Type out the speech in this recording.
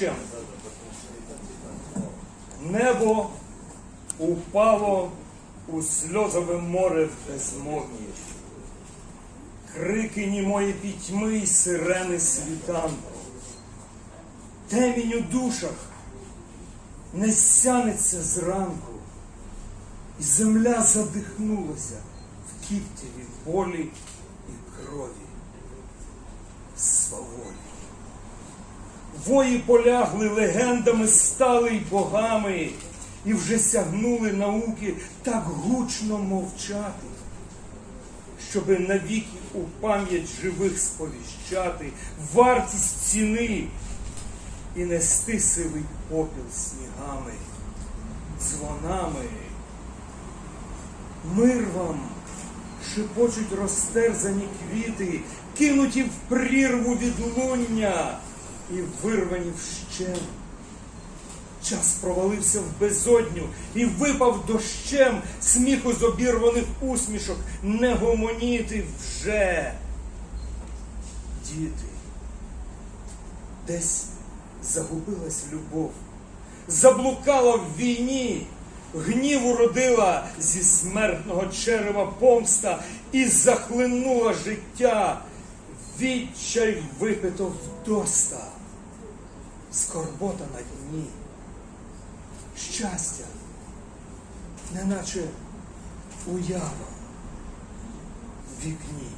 дощем. Небо упало у сльозове море в безмовні. Крики німої пітьми й сирени світанку. Темінь у душах не сянеться зранку, і земля задихнулася в кіптєві болі і крові. Вої полягли легендами, стали й богами, і вже сягнули науки так гучно мовчати, щоби навіки у пам'ять живих сповіщати вартість ціни і нести сивий попіл снігами, дзвонами. Мир вам, шепочуть розтерзані квіти, кинуті в прірву відлуння і вирвані вщен. Час провалився в безодню і випав дощем сміху з обірваних усмішок, не гомоніти вже. Діти, десь загубилась любов, заблукала в війні, гніву родила зі смертного черева помста і захлинула життя, відчай випито вдоста, скорбота на дні, щастя, неначе уява в вікні.